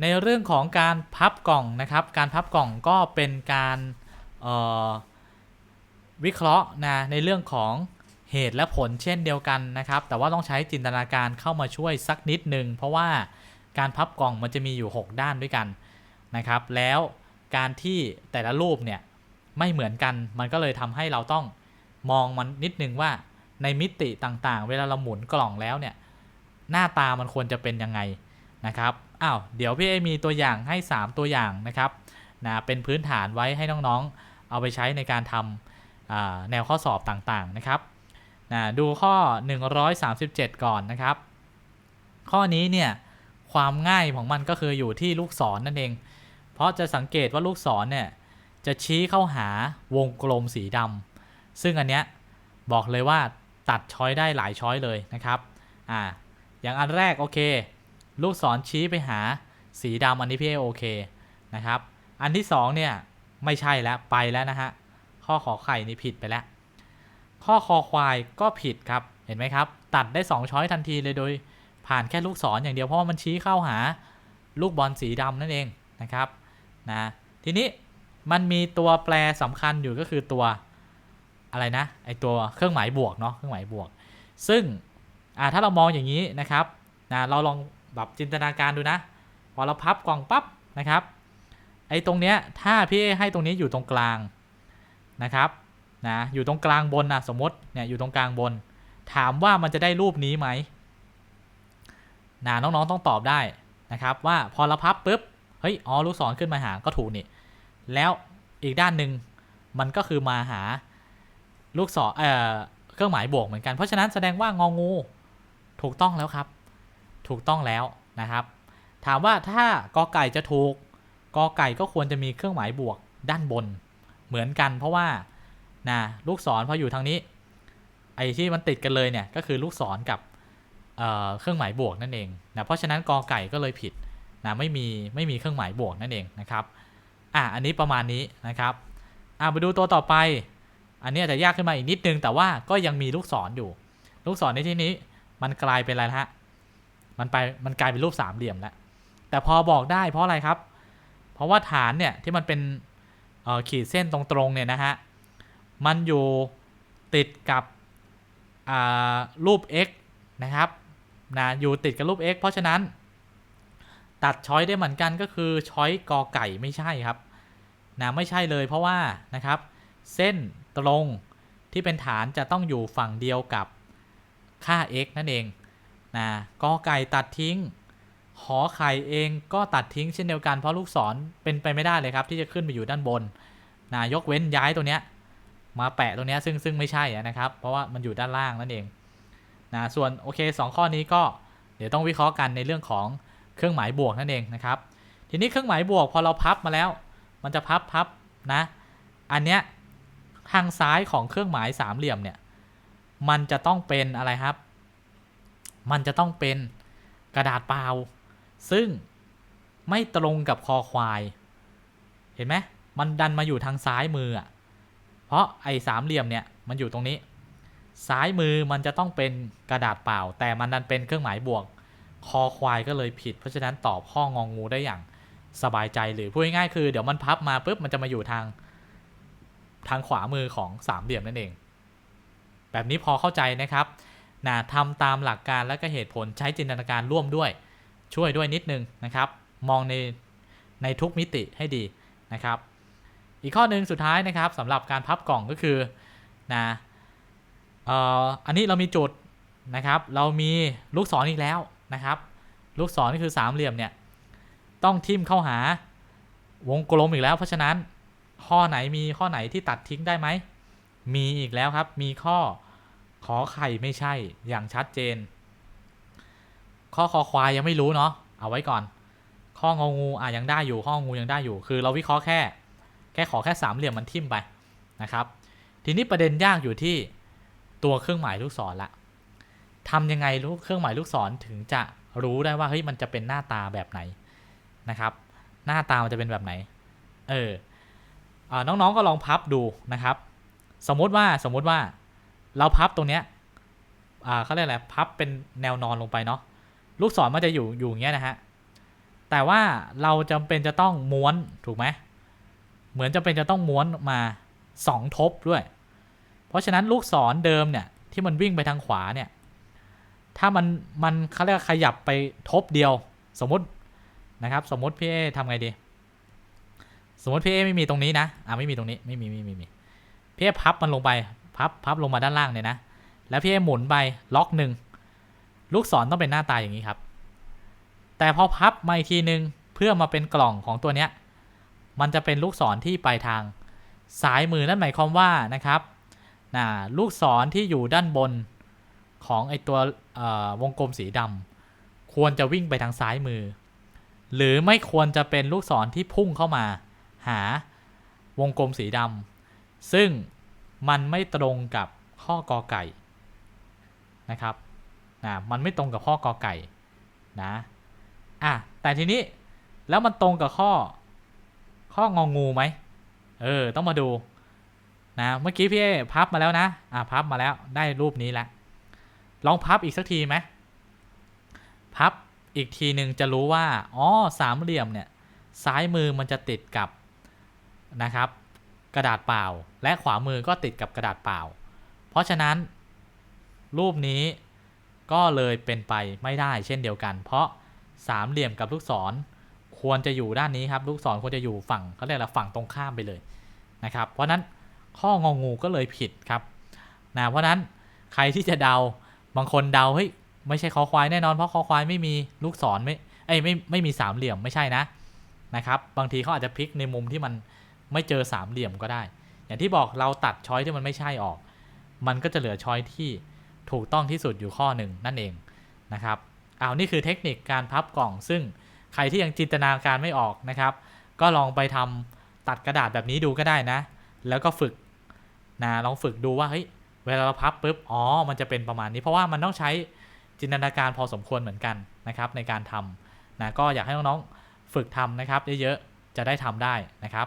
ในเรื่องของการพับกล่องนะครับ การพับกล่องก็เป็นการวิเคราะห์นะในเรื่องของเหตุและผลเช่นเดียวกันนะครับ แต่ว่าต้องใช้จินตนาการเข้ามาช่วยสักนิดหนึ่งเพราะว่าการพับกล่องมันจะมีอยู่ 6 ด้านด้วยกันนะครับ แล้วการที่แต่ละรูปเนี่ยไม่เหมือนกันมันก็เลยทำให้เราต้องมองมันนิดนึงว่าในมิติต่างๆ เวลาเราหมุนกล่องแล้วเนี่ยหน้าตามันควรจะเป็นยังไงนะครับ อ้าวเดี๋ยวพี่เอมีตัวอย่างให้ 3 ตัวอย่างนะครับนะเป็นพื้นฐานไว้ให้น้องๆ เอาไปใช้ในการทำแนวข้อสอบต่างๆนะครับนะดูข้อ 137 ก่อนนะครับ ข้อนี้เนี่ยความง่ายของมันก็คืออยู่ที่ลูกศรนนั่นเอง เพราะจะสังเกตว่าลูกศรเนี่ยจะชี้เข้าหาวงกลมสีดำซึ่งอันเนี้ยบอกเลยว่าตัดช้อยได้หลายช้อยเลยนะครับอ่าอย่างอันแรกโอเค ลูกศรชี้ไปหาสีดำอันนี้พี่เอโอเคนะครับ อันที่สองเนี่ยไม่ใช่แล้วไปแล้วนะฮะข้อขอไข่นี่ผิดไปแล้ว ข้อคอควายก็ผิดครับเห็นไหมครับ ตัดได้ 2 ช้อยทันทีเลยโดย ผ่านแค่ลูกศรออย่างเดียวเพราะว่ามันชี้เข้าหาลูกบอลสีดำนั่นเองนะครับนะทีนี้มันมีตัวแปรสำคัญอยู่ก็คือตัวอะไรนะไอตัวเครื่องหมายบวกเนาะเครื่องหมายบวก ซึ่งอ่าถ้าเรามองอย่างนี้นะครับนะเราลอง แบบจินตนาการดูนะพอเราพับกล่องปั๊บนะครับ ไอ้ตรงเนี้ยถ้าพี่ให้ตรงนี้อยู่ตรงกลางนะครับนะอยู่ตรงกลางบนนะสมมติเนี่ยอยู่ตรงกลางบน ถามว่ามันจะได้รูปนี้ไหมนะน้องๆต้องตอบได้นะครับ ว่าพอเราพับปุ๊บเฮ้ยอ๋อลูกศรขึ้นมาหาก็ถูกนี่ แล้วอีกด้านหนึ่งมันก็คือมาหาลูกศรเอ่อเครื่องหมายบวกเหมือนกันเพราะฉะนั้นแสดงว่างองูถูกต้องแล้วครับ ถูกต้องแล้วนะครับ ถามว่าถ้ากอไก่จะถูกกอไก่ก็ควรจะมีเครื่องหมายบวกด้านบน เหมือนกันเพราะว่านะลูกศรพออยู่ทางนี้ ไอ้ที่มันติดกันเลยเนี่ยก็คือลูกศรกับเเครื่องหมายบวกนั่นเองนะเพราะฉะนั้นกอไก่ก็เลยผิดนะไม่มีไม่มีเครื่องหมายบวกนั่นเองนะครับอะอันนี้ประมาณนี้นะครับอะไปดูตัวต่อไป อันนี้อาจจะยากขึ้นมาอีกนิดนึง แต่ว่าก็ยังมีลูกศรออยู่ ลูกศรในที่นี้มันกลายเป็นอะไรนะฮะ มันไปมันกลายเป็นรูปสามเหลี่ยมแล้วแต่พอบอกได้เพราะอะไรครับ เพราะว่าฐานเนี่ยที่มันเป็นขีดเส้นตรงๆเนี่ยนะฮะมันอยู่ติดกับรูป x นะครับนะอยู่ติดกับรูป x เพราะฉะนั้น ตัดช้อยได้เหมือนกันก็คือช้อยกอไก่ไม่ใช่ครับนะไม่ใช่เลยเพราะว่านะครับเส้นตรงที่เป็นฐานจะต้องอยู่ฝั่งเดียวกับค่า x นั่นเอง นะกอไก่ตัดทิ้ง หอไข่เองก็ตัดทิ้งเช่นเดียวกันเพราะลูกศรเป็นไปไม่ได้เลยครับที่จะขึ้นไปอยู่ด้านบนนะยกเว้นย้ายตัวเนี้ยมาแปะตรงเนี้ยซึ่งซึ่งไม่ใช่นะครับ เพราะว่ามันอยู่ด้านล่างนั่นเองนะส่วนโอเค 2 ข้อนี้ก็เดี๋ยวต้องวิเคราะห์กันในเรื่องของเครื่องหมายบวกนั่นเองนะครับ ทีนี้เครื่องหมายบวกพอเราพับมาแล้ว มันจะพับพับนะ อันเนี้ยทางซ้ายของเครื่องหมายสามเหลี่ยมเนี่ย มันจะต้องเป็นอะไรครับ มันจะต้องเป็นกระดาษเปล่า ซึ่งไม่ตรงกับคอควาย เห็นไหมมันดันมาอยู่ทางซ้ายมืออะเพราะไอ้สามเหลี่ยมเนี่ยมันอยู่ตรงนี้ ซ้ายมือมันจะต้องเป็นกระดาษเปล่า แต่มันดันเป็นเครื่องหมายบวก คอควายก็เลยผิด เพราะฉะนั้นตอบข้ององงูได้อย่างสบายใจหรือพูดง่ายๆคือเดี๋ยวมันพับมาปุ๊บมันจะมาอยู่ทาง ทางขวามือของสามเหลี่ยมนั่นเอง แบบนี้พอเข้าใจนะครับ นะทำตามหลักการและก็เหตุผลใช้จินตนาการร่วมด้วย ช่วยด้วยนิดนึงนะครับ มองในในทุกมิติให้ดีนะครับ อีกข้อหนึ่งสุดท้ายนะครับสำหรับการพับกล่องก็คือนะเอ่ออันนี้เรามีจุดนะครับ เรามีลูกศรออีกแล้วนะครับ ลูกศรนี่คือสามเหลี่ยมเนี่ยต้องทิ่มเข้าหาวงกลมอีกแล้ว เพราะฉะนั้นข้อไหนมีข้อไหนที่ตัดทิ้งได้ไหมมีอีกแล้วครับ มีข้อ ขอไข่ไม่ใช่อย่างชัดเจน ข้อคอควายยังไม่รู้เนาะเอาไว้ก่อน ข้ององูอะยังได้อยู่ข้องงูยังได้อยู่ คือเราวิเคราะห์แค่ แค่ขอแค่สามเหลี่ยมมันทิ่มไปนะครับ ทีนี้ประเด็นยากอยู่ที่ตัวเครื่องหมายลูกศรละทำยังไงลูกเครื่องหมายลูกศรถึงจะรู้ได้ว่าเฮ้ยมันจะเป็นหน้าตาแบบไหนนะครับ หน้าตามันจะเป็นแบบไหน เออน้องๆก็ลองพับดูนะครับ สมมติว่าสมมติว่า เราพับตรงเนี้ยอ่าเขาเรียกอะไรพับเป็นแนวนอนลงไปเนาะลูกศรมันจะอยู่อยู่อย่างเงี้ยนะฮะแต่ว่าเราจำเป็นจะต้องม้วนถูกไหมเหมือนจำเป็นจะต้องม้วนมาสองทบด้วย เพราะฉะนั้นลูกศรเดิมเนี่ยที่มันวิ่งไปทางขวาเนี่ยถ้ามันมันเขาเรียกขยับไปทบเดียว สมมตินะครับ สมมติพี่เอทำไงดี สมมติพี่เอไม่มีตรงนี้นะอ่าไม่มีตรงนี้ไม่มีไม่มีไม่มีพี่เอพับมันลงไป พับพับลงมาด้านล่างเนี่ยนะ แล้วพี่เอหมุนไปล็อกหนึ่งลูกศรต้องเป็นหน้าตาอย่างนี้ครับ แต่พอพับมาอีกทีนึงเพื่อมาเป็นกล่องของตัวเนี้ยมันจะเป็นลูกศรที่ไปทางซ้ายมือนั่นหมายความว่านะครับนะลูกศรที่อยู่ด้านบนของไอตัววงกลมสีดำควรจะวิ่งไปทางซ้ายมือ หรือไม่ควรจะเป็นลูกศรที่พุ่งเข้ามา หาวงกลมสีดำซึ่ง มันไม่ตรงกับข้อกอไก่นะครับนะมันไม่ตรงกับข้อกอไก่นะอะแต่ทีนี้แล้วมันตรงกับข้อ ข้ององูไหมเออต้องมาดูนะเมื่อกี้พี่เอพับมาแล้วนะอ่าพับมาแล้วได้รูปนี้แล้วลองพับอีกสักทีไหมพับอีกทีหนึ่งจะรู้ว่าอ๋อสามเหลี่ยมเนี่ยซ้ายมือมันจะติดกับนะครับ กระดาษเปล่า และขวามือก็ติดกับกระดาษเปล่า เพราะฉะนั้น รูปนี้ก็เลยเป็นไปไม่ได้เช่นเดียวกัน เพราะสามเหลี่ยมกับลูกศรควรจะอยู่ด้านนี้ครับ ลูกศรควรจะอยู่ฝั่งเขาเรียกอะไรฝั่งตรงข้ามไปเลยนะครับ เพราะนั้นข้ององูก็เลยผิดครับนะเพราะนั้นใครที่จะเดาบางคนเดาเฮ้ยไม่ใช่คอควายแน่นอนเพราะคอควายไม่มีลูกศรไม่ไอ้ยไม่ไม่มีสามเหลี่ยมไม่ใช่นะนะครับ บางทีเขาอาจจะพลิกในมุมที่มัน ไม่เจอสามเหลี่ยมก็ได้ อย่างที่บอกเราตัดช้อยที่มันไม่ใช่ออก มันก็จะเหลือช้อยที่ถูกต้องที่สุดอยู่ข้อหนึ่งนั่นเองนะครับเอานี่คือเทคนิคการพับกล่อง ซึ่งใครที่ยังจินตนาการไม่ออกนะครับ ก็ลองไปทำตัดกระดาษแบบนี้ดูก็ได้นะ แล้วก็ฝึกนะลองฝึกดูว่าเฮ้ยเวลาเราพับปุ๊บอ๋อมันจะเป็นประมาณนี้ เพราะว่ามันต้องใช้จินตนาการพอสมควรเหมือนกันนะครับ ในการทำนะก็อยากให้น้องๆฝึกทำนะครับเยอะๆจะได้ทำได้นะครับ